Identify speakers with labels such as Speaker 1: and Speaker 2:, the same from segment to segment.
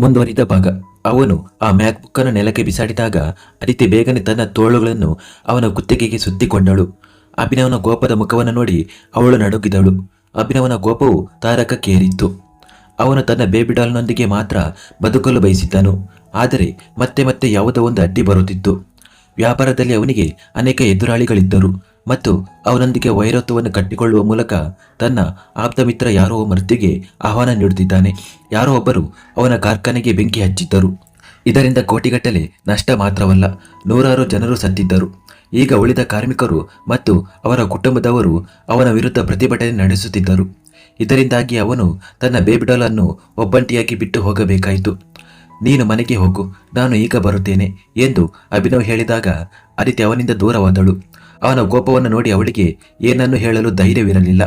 Speaker 1: ಮುಂದುವರಿದ ಭಾಗ. ಅವನು ಆ ಮ್ಯಾಕ್ಬುಕ್ ಅನ್ನು ನೆಲಕ್ಕೆ ಬಿಸಾಡಿದಾಗ ಅದಿತಿ ಬೇಗನೆ ತನ್ನ ತೋಳುಗಳನ್ನು ಅವನ ಕುತ್ತಿಗೆಗೆ ಸುತ್ತಿಕೊಂಡಳು. ಅಭಿನವನ ಗೋಪದ ಮುಖವನ್ನು ನೋಡಿ ಅವಳು ನಡುಗಿದಳು. ಅಭಿನವನ ಗೋಪವು ತಾರಕಕ್ಕೇರಿತ್ತು ಅವನು ತನ್ನ ಬೇಬಿ ಡಾಲ್ನೊಂದಿಗೆ ಮಾತ್ರ ಬದುಕಲು ಬಯಸಿದ್ದನು. ಆದರೆ ಮತ್ತೆ ಮತ್ತೆ ಯಾವುದೋ ಒಂದು ಅಡ್ಡಿ ಬರುತ್ತಿತ್ತು. ವ್ಯಾಪಾರದಲ್ಲಿ ಅವನಿಗೆ ಅನೇಕ ಎದುರಾಳಿಗಳಿದ್ದರು. ಮತ್ತು ಅವನೊಂದಿಗೆ ವೈರತ್ವವನ್ನು ಕಟ್ಟಿಕೊಳ್ಳುವ ಮೂಲಕ ತನ್ನ ಆಪ್ತ ಮಿತ್ರ ಯಾರೋ ಮೃತ್ಯುಗೆ ಆಹ್ವಾನ ನೀಡುತ್ತಿದ್ದಾನೆ. ಯಾರೋ ಒಬ್ಬರು ಅವನ ಕಾರ್ಖಾನೆಗೆ ಬೆಂಕಿ ಹಚ್ಚಿದ್ದರು. ಇದರಿಂದ ಕೋಟಿಗಟ್ಟಲೆ ನಷ್ಟ ಮಾತ್ರವಲ್ಲ, ನೂರಾರು ಜನರು ಸತ್ತಿದ್ದರು. ಈಗ ಉಳಿದ ಕಾರ್ಮಿಕರು ಮತ್ತು ಅವರ ಕುಟುಂಬದವರು ಅವನ ವಿರುದ್ಧ ಪ್ರತಿಭಟನೆ ನಡೆಸುತ್ತಿದ್ದರು. ಇದರಿಂದಾಗಿ ಅವನು ತನ್ನ ಬೇಬಿಡಲನ್ನು ಒಬ್ಬಂಟಿಯಾಗಿ ಬಿಟ್ಟು ಹೋಗಬೇಕಾಯಿತು. ನೀನು ಮನೆಗೆ ಹೋಗು, ನಾನು ಈಗ ಬರುತ್ತೇನೆ ಎಂದು ಅಭಿನವ್ ಹೇಳಿದಾಗ ಅದಿತಿ ಅವನಿಂದ ದೂರವಾದಳು. ಅವನ ಕೋಪವನ್ನು ನೋಡಿ ಅವಳಿಗೆ ಏನನ್ನು ಹೇಳಲು ಧೈರ್ಯವಿರಲಿಲ್ಲ.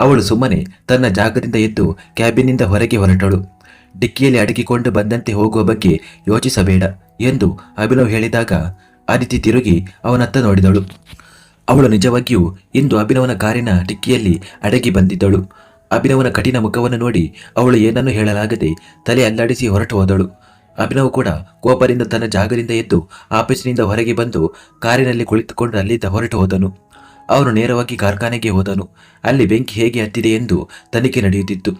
Speaker 1: ಅವಳು ಸುಮ್ಮನೆ ತನ್ನ ಜಾಗದಿಂದ ಎದ್ದು ಕ್ಯಾಬಿನಿಂದ ಹೊರಗೆ ಹೊರಟಳು. ಡಿಕ್ಕಿಯಲ್ಲಿ ಅಡಗಿಕೊಂಡು ಬಂದಂತೆ ಹೋಗುವ ಬಗ್ಗೆ ಯೋಚಿಸಬೇಡ ಎಂದು ಅಭಿನವ್ ಹೇಳಿದಾಗ ಅದಿತಿ ತಿರುಗಿ ಅವನತ್ತ ನೋಡಿದಳು. ಅವಳು ನಿಜವಾಗಿಯೂ ಇಂದು ಅಭಿನವನ ಕಾರಿನ ಡಿಕ್ಕಿಯಲ್ಲಿ ಅಡಗಿ ಬಂದಿದ್ದಳು. ಅಭಿನವನ ಕಠಿಣ ಮುಖವನ್ನು ನೋಡಿ ಅವಳು ಏನನ್ನು ಹೇಳಲಾಗದೆ ತಲೆ ಅಲ್ಲಾಡಿಸಿ ಹೊರಟು ಹೋದಳು. ಅಭಿನವ್ ಕೂಡ ಕೋಪದಿಂದ ತನ್ನ ಜಾಗದಿಂದ ಎದ್ದು ಆಫೀಸಿನಿಂದ ಹೊರಗೆ ಬಂದು ಕಾರಿನಲ್ಲಿ ಕುಳಿತುಕೊಂಡು ಅಲ್ಲಿದ್ದ ಹೊರಟು ಹೋದನು. ಅವನು ನೇರವಾಗಿ ಕಾರ್ಖಾನೆಗೆ ಹೋದನು. ಅಲ್ಲಿ ಬೆಂಕಿ ಹೇಗೆ ಹತ್ತಿದೆ ಎಂದು ತನಿಖೆ ನಡೆಯುತ್ತಿತ್ತು.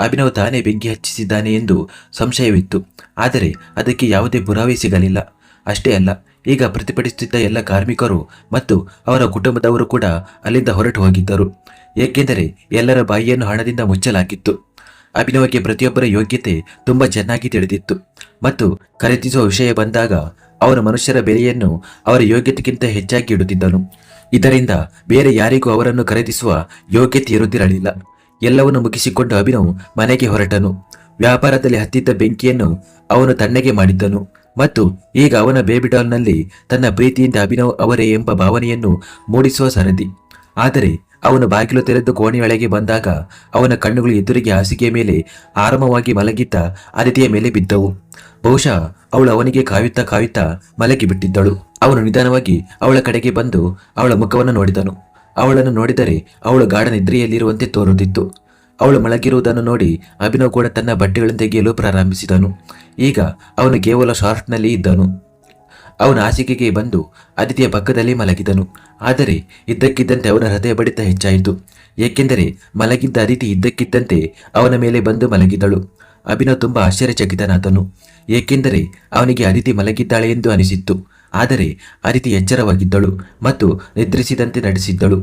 Speaker 1: ಅಭಿನವ್ ತಾನೇ ಬೆಂಕಿ ಹಚ್ಚಿಸಿದ್ದಾನೆ ಎಂದು ಸಂಶಯವಿತ್ತು. ಆದರೆ ಅದಕ್ಕೆ ಯಾವುದೇ ಪುರಾವೆ ಸಿಗಲಿಲ್ಲ. ಅಷ್ಟೇ ಅಲ್ಲ, ಈಗ ಪ್ರತಿಭಟಿಸುತ್ತಿದ್ದ ಎಲ್ಲ ಕಾರ್ಮಿಕರು ಮತ್ತು ಅವರ ಕುಟುಂಬದವರು ಕೂಡ ಅಲ್ಲಿಂದ ಹೊರಟು ಹೋಗಿದ್ದರು. ಏಕೆಂದರೆ ಎಲ್ಲರ ಬಾಯಿಯನ್ನು ಹಣದಿಂದ ಮುಚ್ಚಲಾಗಿತ್ತು. ಅಭಿನವಕ್ಕೆ ಪ್ರತಿಯೊಬ್ಬರ ಯೋಗ್ಯತೆ ತುಂಬಾ ಚೆನ್ನಾಗಿ ತಿಳಿದಿತ್ತು. ಮತ್ತು ಖರೀದಿಸುವ ವಿಷಯ ಬಂದಾಗ ಅವರ ಮನುಷ್ಯರ ಬೆಲೆಯನ್ನು ಅವರ ಯೋಗ್ಯತೆಗಿಂತ ಹೆಚ್ಚಾಗಿ ಇಡುತ್ತಿದ್ದನು. ಇದರಿಂದ ಬೇರೆ ಯಾರಿಗೂ ಅವರನ್ನು ಖರೀದಿಸುವ ಯೋಗ್ಯತೆ ಇರುತ್ತಿರಲಿಲ್ಲ. ಎಲ್ಲವನ್ನು ಮುಗಿಸಿಕೊಂಡು ಅಭಿನವ್ ಮನೆಗೆ ಹೊರಟನು. ವ್ಯಾಪಾರದಲ್ಲಿ ಹತ್ತಿದ್ದ ಬೆಂಕಿಯನ್ನು ಅವನು ತಣ್ಣಗೆ ಮಾಡಿದ್ದನು. ಮತ್ತು ಈಗ ಅವನ ಬೇಬಿಡಾಲ್ನಲ್ಲಿ ತನ್ನ ಪ್ರೀತಿಯಿಂದ ಅಭಿನವ್ ಅವರೇ ಎಂಬ ಭಾವನೆಯನ್ನು ಮೂಡಿಸುವ ಸರದಿ. ಆದರೆ ಅವನು ಬಾಗಿಲು ತೆರೆದು ಕೋಣೆಯೊಳಗೆ ಬಂದಾಗ ಅವನ ಕಣ್ಣುಗಳು ಎದುರಿಗೆ ಹಾಸಿಗೆಯ ಮೇಲೆ ಆರಾಮವಾಗಿ ಮಲಗಿದ್ದ ಅದಿತಿಯ ಮೇಲೆ ಬಿದ್ದವು. ಬಹುಶಃ ಅವಳು ಅವನಿಗೆ ಕಾಯುತ್ತಾ ಕಾಯುತ್ತಾ ಮಲಗಿ ಬಿಟ್ಟಿದ್ದಳು. ಅವನು ನಿಧಾನವಾಗಿ ಅವಳ ಕಡೆಗೆ ಬಂದು ಅವಳ ಮುಖವನ್ನು ನೋಡಿದನು. ಅವಳನ್ನು ನೋಡಿದರೆ ಅವಳು ಗಾಢ ನಿದ್ರೆಯಲ್ಲಿರುವಂತೆ ತೋರುತ್ತಿತ್ತು. ಅವಳು ಮಲಗಿರುವುದನ್ನು ನೋಡಿ ಅಭಿನವ್ ಕೂಡ ತನ್ನ ಬಟ್ಟೆಗಳನ್ನು ತೆಗೆಯಲು ಪ್ರಾರಂಭಿಸಿದನು. ಈಗ ಅವನು ಕೇವಲ ಶಾರ್ಟ್ನಲ್ಲಿ ಇದ್ದನು. ಅವನ ಹಾಸಿಗೆಗೆ ಬಂದು ಅದಿತಿಯ ಪಕ್ಕದಲ್ಲಿ ಮಲಗಿದನು. ಆದರೆ ಇದ್ದಕ್ಕಿದ್ದಂತೆ ಅವನ ಹೃದಯ ಬಡಿತ ಹೆಚ್ಚಾಯಿತು. ಏಕೆಂದರೆ ಮಲಗಿದ್ದ ಅದಿತಿ ಇದ್ದಕ್ಕಿದ್ದಂತೆ ಅವನ ಮೇಲೆ ಬಂದು ಮಲಗಿದಳು. ಅಭಿನವ್ ತುಂಬಾ ಆಶ್ಚರ್ಯಚಕಿತನಾದನು. ಏಕೆಂದರೆ ಅವನಿಗೆ ಅದಿತಿ ಮಲಗಿದ್ದಾಳೆ ಎಂದು ಅನಿಸಿತ್ತು. ಆದರೆ ಅದಿತಿ ಎಚ್ಚರವಾಗಿದ್ದಳು ಮತ್ತು ನಿದ್ರಿಸಿದಂತೆ ನಡೆಸಿದ್ದಳು.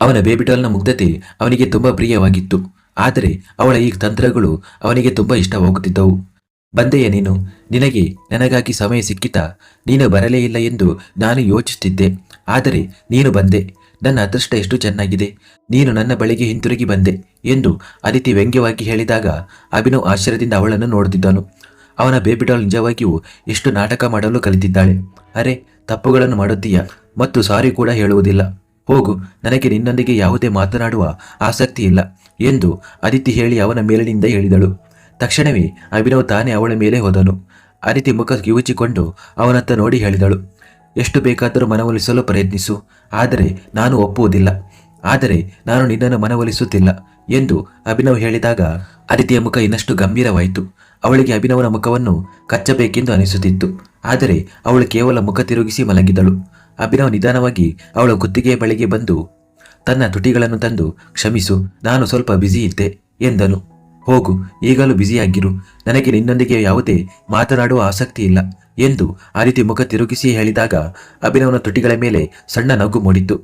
Speaker 1: ಅವನ ಬೇಬಿಡಾಲ್ನ ಮುಗ್ಧತೆ ಅವನಿಗೆ ತುಂಬಾ ಪ್ರಿಯವಾಗಿತ್ತು. ಆದರೆ ಅವಳ ಈ ತಂತ್ರಗಳು ಅವನಿಗೆ ತುಂಬಾ ಇಷ್ಟವಾಗುತ್ತಿದ್ದವು. ಬಂದೆಯ ನೀನು? ನಿನಗೆ ನನಗಾಗಿ ಸಮಯ ಸಿಕ್ಕಿತಾ? ನೀನು ಬರಲೇ ಇಲ್ಲ ಎಂದು ನಾನು ಯೋಚಿಸುತ್ತಿದ್ದೆ ಆದರೆ ನೀನು ಬಂದೆ. ನನ್ನ ಅದೃಷ್ಟ ಎಷ್ಟು ಚೆನ್ನಾಗಿದೆ. ನೀನು ನನ್ನ ಬಳಿಗೆ ಹಿಂತಿರುಗಿ ಬಂದೆ ಎಂದು ಅದಿತಿ ವ್ಯಂಗ್ಯವಾಗಿ ಹೇಳಿದಾಗ ಅಭಿನವ್ ಆಶ್ಚರ್ಯದಿಂದ ಅವಳನ್ನು ನೋಡುತ್ತಿದ್ದನು. ಅವನ ಬೇಬಿಡಾಲ್ ನಿಜವಾಗಿಯೂ ಎಷ್ಟು ನಾಟಕ ಮಾಡಲು ಕಲಿತಿದ್ದಾಳೆ. ಅರೆ, ತಪ್ಪುಗಳನ್ನು ಮಾಡುತ್ತೀಯ ಮತ್ತು ಸಾರಿ ಕೂಡ ಹೇಳುವುದಿಲ್ಲ. ಹೋಗು, ನನಗೆ ನಿನ್ನೊಂದಿಗೆ ಯಾವುದೇ ಮಾತನಾಡುವ ಆಸಕ್ತಿ ಇಲ್ಲ ಎಂದು ಅದಿತಿ ಹೇಳಿ ಅವನ ಮೇಲಿನಿಂದ ಹೇಳಿದಳು. ತಕ್ಷಣವೇ ಅಭಿನವ್ ತಾನೇ ಅವಳ ಮೇಲೆ ಹೋದನು. ಅದಿತಿ ಮುಖ ಕಿವುಚಿಕೊಂಡು ಅವನತ್ತ ನೋಡಿ ಹೇಳಿದಳು, ಎಷ್ಟು ಬೇಕಾದರೂ ಮನವೊಲಿಸಲು ಪ್ರಯತ್ನಿಸು, ಆದರೆ ನಾನು ಒಪ್ಪುವುದಿಲ್ಲ. ಆದರೆ ನಾನು ನಿನ್ನನ್ನು ಮನವೊಲಿಸುತ್ತಿಲ್ಲ, ಎಂದು ಅಭಿನವ್ ಹೇಳಿದಾಗ ಅದಿತಿಯ ಮುಖ ಇನ್ನಷ್ಟು ಗಂಭೀರವಾಯಿತು. ಅವಳಿಗೆ ಅಭಿನವನ ಮುಖವನ್ನು ಕಚ್ಚಬೇಕೆಂದು ಅನಿಸುತ್ತಿತ್ತು, ಆದರೆ ಅವಳು ಕೇವಲ ಮುಖ ತಿರುಗಿಸಿ ಮಲಗಿದಳು. ಅಭಿನವ್ ನಿಧಾನವಾಗಿ ಅವಳ ಗುತ್ತಿಗೆಯ ಬಳಿಗೆ ಬಂದು, ತನ್ನ ತುಟಿಗಳನ್ನು ತಂದು ಕ್ಷಮಿಸು, ನಾನು ಸ್ವಲ್ಪ ಬ್ಯುಸಿ ಇದ್ದೆ, ಎಂದನು. ಹೋಗು, ಈಗಲೂ ಬ್ಯುಸಿಯಾಗಿರು ನನಗೆ ನಿನ್ನೊಂದಿಗೆ ಯಾವುದೇ ಮಾತನಾಡುವ ಆಸಕ್ತಿ ಇಲ್ಲ ಎಂದು ಆ ರೀತಿ ಮುಖ ತಿರುಗಿಸಿ ಹೇಳಿದಾಗ ಅಭಿನವನ ತುಟಿಗಳ ಮೇಲೆ ಸಣ್ಣ ನಗು ಮೂಡಿತು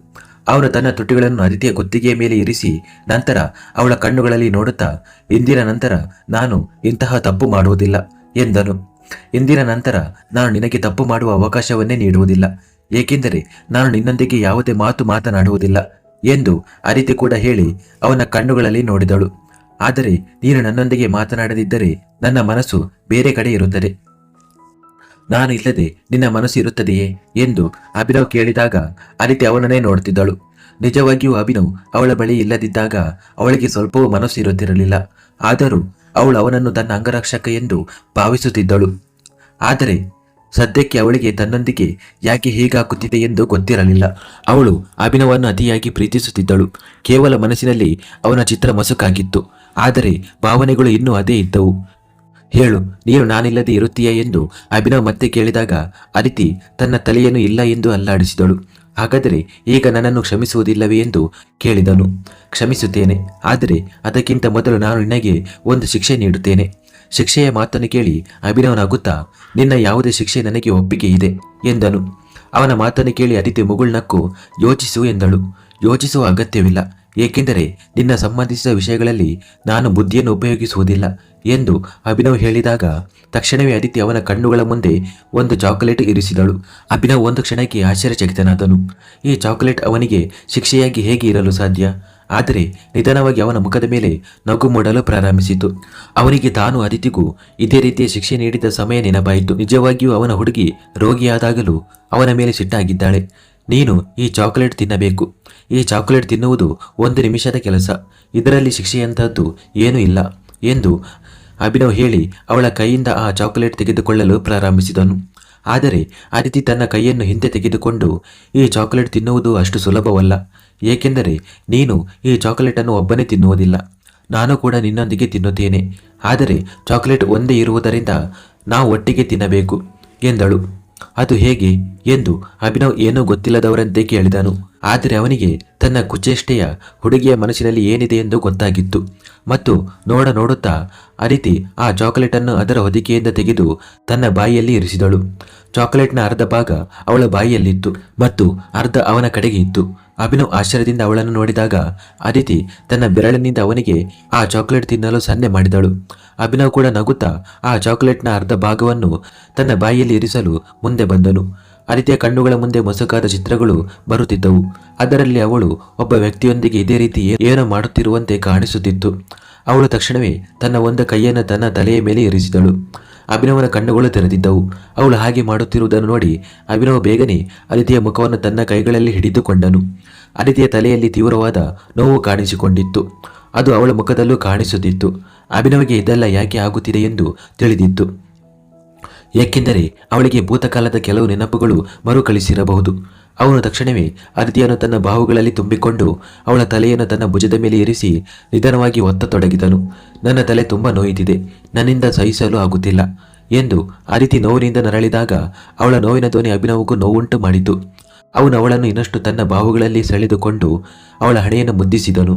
Speaker 1: ಅವನು ತನ್ನ ತುಟಿಗಳನ್ನು ಅದಿತಿಯ ಗುತ್ತಿಗೆಯ ಮೇಲೆ ಇರಿಸಿ ನಂತರ ಅವಳ ಕಣ್ಣುಗಳಲ್ಲಿ ನೋಡುತ್ತಾ, ಇಂದಿನ ನಂತರ ನಾನು ಇಂತಹ ತಪ್ಪು ಮಾಡುವುದಿಲ್ಲ ಎಂದನು. ಇಂದಿನ ನಂತರ ನಾನು ನಿನಗೆ ತಪ್ಪು ಮಾಡುವ ಅವಕಾಶವನ್ನೇ ನೀಡುವುದಿಲ್ಲ, ಏಕೆಂದರೆ ನಾನು ನಿನ್ನೊಂದಿಗೆ ಯಾವುದೇ ಮಾತು ಮಾತನಾಡುವುದಿಲ್ಲ ಎಂದು ಅರಿತಿ ಕೂಡ ಹೇಳಿ ಅವನ ಕಣ್ಣುಗಳಲ್ಲಿ ನೋಡಿದಳು. ಆದರೆ ನೀನು ನನ್ನೊಂದಿಗೆ ಮಾತನಾಡದಿದ್ದರೆ ನನ್ನ ಮನಸ್ಸು ಬೇರೆ ಕಡೆ ಇರುತ್ತದೆ. ನಾನು ಇಲ್ಲದೆ ನಿನ್ನ ಮನಸ್ಸು ಇರುತ್ತದೆಯೇ ಎಂದು ಅಭಿನವ್ ಕೇಳಿದಾಗ ಅದಿತಿ ಅವನನ್ನೇ ನೋಡುತ್ತಿದ್ದಳು ನಿಜವಾಗಿಯೂ ಅಭಿನವ್ ಅವಳ ಬಳಿ ಇಲ್ಲದಿದ್ದಾಗ ಅವಳಿಗೆ ಸ್ವಲ್ಪವೂ ಮನಸ್ಸು ಇರುತ್ತಿರಲಿಲ್ಲ. ಆದರೂ ಅವಳು ಅವನನ್ನು ತನ್ನ ಅಂಗರಕ್ಷಕ ಎಂದು ಭಾವಿಸುತ್ತಿದ್ದಳು. ಆದರೆ ಸದ್ಯಕ್ಕೆ ಅವಳಿಗೆ ತನ್ನೊಂದಿಗೆ ಯಾಕೆ ಹೀಗಾಗುತ್ತಿದೆ ಎಂದು ಗೊತ್ತಿರಲಿಲ್ಲ. ಅವಳು ಅಭಿನವನ್ನು ಅತಿಯಾಗಿ ಪ್ರೀತಿಸುತ್ತಿದ್ದಳು. ಕೇವಲ ಮನಸ್ಸಿನಲ್ಲಿ ಅವನ ಚಿತ್ರ ಮಸುಕಾಗಿತ್ತು. ಆದರೆ ಭಾವನೆಗಳು ಇನ್ನೂ ಅದೇ ಇದ್ದವು. ಹೇಳು, ನೀನು ನಾನಿಲ್ಲದೆ ಇರುತ್ತೀಯ ಎಂದು ಅಭಿನವ್ ಮತ್ತೆ ಕೇಳಿದಾಗ, ಅದಿತಿ ತನ್ನ ತಲೆಯನ್ನು ಇಲ್ಲ ಎಂದು ಅಲ್ಲಾಡಿಸಿದಳು. ಹಾಗಾದರೆ ಈಗ ನನ್ನನ್ನು ಕ್ಷಮಿಸುವುದಿಲ್ಲವೇ ಎಂದು ಕೇಳಿದನು. ಕ್ಷಮಿಸುತ್ತೇನೆ, ಆದರೆ ಅದಕ್ಕಿಂತ ಮೊದಲು ನಾನು ನಿನಗೆ ಒಂದು ಶಿಕ್ಷೆ ನೀಡುತ್ತೇನೆ. ಶಿಕ್ಷೆಯ ಮಾತನ್ನು ಕೇಳಿ ಅಭಿನವನಾಗುತ್ತಾ ನಿನ್ನ ಯಾವುದೇ ಶಿಕ್ಷೆ ನನಗೆ ಒಪ್ಪಿಗೆ ಇದೆ ಎಂದನು. ಅವನ ಮಾತನ್ನು ಕೇಳಿ ಅದಿತಿ ಮುಗುಳ್ನಕ್ಕು ಯೋಚಿಸು ಎಂದಳು. ಯೋಚಿಸುವ ಅಗತ್ಯವಿಲ್ಲ. ಏಕೆಂದರೆ ನಿನ್ನ ಸಂಬಂಧಿಸಿದ ವಿಷಯಗಳಲ್ಲಿ ನಾನು ಬುದ್ಧಿಯನ್ನು ಉಪಯೋಗಿಸುವುದಿಲ್ಲ ಎಂದು ಅಭಿನವ್ ಹೇಳಿದಾಗ ತಕ್ಷಣವೇ ಅದಿತಿ ಅವನ ಕಣ್ಣುಗಳ ಮುಂದೆ ಒಂದು ಚಾಕೊಲೇಟ್ ಇರಿಸಿದಳು. ಅಭಿನವ್ ಒಂದು ಕ್ಷಣಕ್ಕೆ ಆಶ್ಚರ್ಯಚಕಿತನಾದನು. ಈ ಚಾಕೊಲೇಟ್ ಅವನಿಗೆ ಶಿಕ್ಷೆಯಾಗಿ ಹೇಗೆ ಇರಲು ಸಾಧ್ಯ? ಆದರೆ ನಿಧಾನವಾಗಿ ಅವನ ಮುಖದ ಮೇಲೆ ನಗು ಮೂಡಲು ಪ್ರಾರಂಭಿಸಿತು. ಅವನಿಗೆ ತಾನು ಅದಿತಿಗೂ ಇದೇ ರೀತಿಯ ಶಿಕ್ಷೆ ನೀಡಿದ ಸಮಯ ನೆನಪಾಯಿತು. ನಿಜವಾಗಿಯೂ ಅವನ ಹುಡುಗಿ ರೋಗಿಯಾದಾಗಲೂ ಅವನ ಮೇಲೆ ಸಿಟ್ಟಾಗಿದ್ದಾಳೆ. ನೀನು ಈ ಚಾಕೊಲೇಟ್ ತಿನ್ನಬೇಕು. ಈ ಚಾಕೊಲೇಟ್ ತಿನ್ನುವುದು ಒಂದು ನಿಮಿಷದ ಕೆಲಸ. ಇದರಲ್ಲಿ ಶಿಕ್ಷೆಯಂತಹದ್ದು ಏನೂ ಇಲ್ಲ ಎಂದು ಅಭಿನವ್ ಹೇಳಿ ಅವಳ ಕೈಯಿಂದ ಆ ಚಾಕೊಲೇಟ್ ತೆಗೆದುಕೊಳ್ಳಲು ಪ್ರಾರಂಭಿಸಿದನು. ಆದರೆ ಅದಿತಿ ತನ್ನ ಕೈಯನ್ನು ಹಿಂದೆ ತೆಗೆದುಕೊಂಡು, ಈ ಚಾಕೊಲೇಟ್ ತಿನ್ನುವುದು ಅಷ್ಟು ಸುಲಭವಲ್ಲ. ಏಕೆಂದರೆ ನೀನು ಈ ಚಾಕೊಲೇಟನ್ನು ಒಬ್ಬನೇ ತಿನ್ನುವುದಿಲ್ಲ. ನಾನು ಕೂಡ ನಿನ್ನೊಂದಿಗೆ ತಿನ್ನುತ್ತೇನೆ. ಆದರೆ ಚಾಕೊಲೇಟ್ ಒಂದೇ ಇರುವುದರಿಂದ ನಾವು ಒಟ್ಟಿಗೆ ತಿನ್ನಬೇಕು, ಎಂದಳು. ಅದು ಹೇಗೆ ಎಂದು ಅಭಿನವ್ ಏನೂ ಗೊತ್ತಿಲ್ಲದವರಂತೆ ಕೇಳಿದನು. ಆದರೆ ಅವನಿಗೆ ತನ್ನ ಕುಚೇಷ್ಟೆಯ ಹುಡುಗಿಯ ಮನಸ್ಸಿನಲ್ಲಿ ಏನಿದೆ ಎಂದು ಗೊತ್ತಾಗಿತ್ತು. ಮತ್ತು ನೋಡ ನೋಡುತ್ತಾ ಅರಿತಿ ಆ ಚಾಕೊಲೇಟನ್ನು ಅದರ ಹೊದಿಕೆಯಿಂದ ತೆಗೆದು ತನ್ನ ಬಾಯಿಯಲ್ಲಿ ಇರಿಸಿದಳು. ಚಾಕೊಲೇಟ್ನ ಅರ್ಧ ಭಾಗ ಅವಳ ಬಾಯಿಯಲ್ಲಿತ್ತು ಮತ್ತು ಅರ್ಧ ಅವನ ಕಡೆಗೆ ಇತ್ತು. ಅಭಿನವ್ ಆಶ್ಚರ್ಯದಿಂದ ಅವಳನ್ನು ನೋಡಿದಾಗ ಅದಿತಿ ತನ್ನ ಬೆರಳಿನಿಂದ ಅವನಿಗೆ ಆ ಚಾಕೊಲೇಟ್ ತಿನ್ನಲು ಸನ್ನೆ ಮಾಡಿದಳು. ಅಭಿನವ್ ಕೂಡ ನಗುತ್ತಾ ಆ ಚಾಕೊಲೇಟ್ನ ಅರ್ಧ ಭಾಗವನ್ನು ತನ್ನ ಬಾಯಿಯಲ್ಲಿ ಇರಿಸಲು ಮುಂದೆ ಬಂದನು. ಅದಿತಿಯ ಕಣ್ಣುಗಳ ಮುಂದೆ ಮೊಸಕಾದ ಚಿತ್ರಗಳು ಬರುತ್ತಿದ್ದವು. ಅದರಲ್ಲಿ ಅವಳು ಒಬ್ಬ ವ್ಯಕ್ತಿಯೊಂದಿಗೆ ಇದೇ ರೀತಿ ಏನೋ ಮಾಡುತ್ತಿರುವಂತೆ ಕಾಣಿಸುತ್ತಿತ್ತು. ಅವಳು ತಕ್ಷಣವೇ ತನ್ನ ಒಂದು ಕೈಯನ್ನು ತನ್ನ ತಲೆಯ ಮೇಲೆ ಇರಿಸಿದಳು. ಅಭಿನವನ ಕಣ್ಣುಗಳು ತೆರೆದಿದ್ದವು. ಅವಳು ಹಾಗೆ ಮಾಡುತ್ತಿರುವುದನ್ನು ನೋಡಿ ಅಭಿನವ್ ಬೇಗನೆ ಅದಿತಿಯ ಮುಖವನ್ನು ತನ್ನ ಕೈಗಳಲ್ಲಿ ಹಿಡಿದುಕೊಂಡನು. ಅದಿತಿಯ ತಲೆಯಲ್ಲಿ ತೀವ್ರವಾದ ನೋವು ಕಾಣಿಸಿಕೊಂಡಿತ್ತು. ಅದು ಅವಳ ಮುಖದಲ್ಲೂ ಕಾಣಿಸುತ್ತಿತ್ತು. ಅಭಿನವಗೆ ಇದೆಲ್ಲ ಯಾಕೆ ಆಗುತ್ತಿದೆ ಎಂದು ತಿಳಿದಿತ್ತು. ಏಕೆಂದರೆ ಅವಳಿಗೆ ಭೂತಕಾಲದ ಕೆಲವು ನೆನಪುಗಳು ಮರುಕಳಿಸಿರಬಹುದು. ಅವನು ತಕ್ಷಣವೇ ಅದಿತಿಯನ್ನು ತನ್ನ ಬಾಹುಗಳಲ್ಲಿ ತುಂಬಿಕೊಂಡು ಅವಳ ತಲೆಯನ್ನು ತನ್ನ ಭುಜದ ಮೇಲೆ ಇರಿಸಿ ನಿಧಾನವಾಗಿ ಒತ್ತತೊಡಗಿದನು. ನನ್ನ ತಲೆ ತುಂಬ ನೋಯುತ್ತಿದೆ ನನ್ನಿಂದ ಸಹಿಸಲು ಆಗುತ್ತಿಲ್ಲ ಎಂದು ಅದಿತಿ ನೋವಿನಿಂದ ನರಳಿದಾಗ ಅವಳ ನೋವಿನ ಧ್ವನಿ ಅಭಿನವಕ್ಕೂ ನೋವುಂಟು ಮಾಡಿತು. ಅವನು ಅವಳನ್ನು ಇನ್ನಷ್ಟು ತನ್ನ ಬಾಹುಗಳಲ್ಲಿ ಸೆಳೆದುಕೊಂಡು ಅವಳ ಹಣೆಯನ್ನು ಮುದ್ದಿಸಿದನು.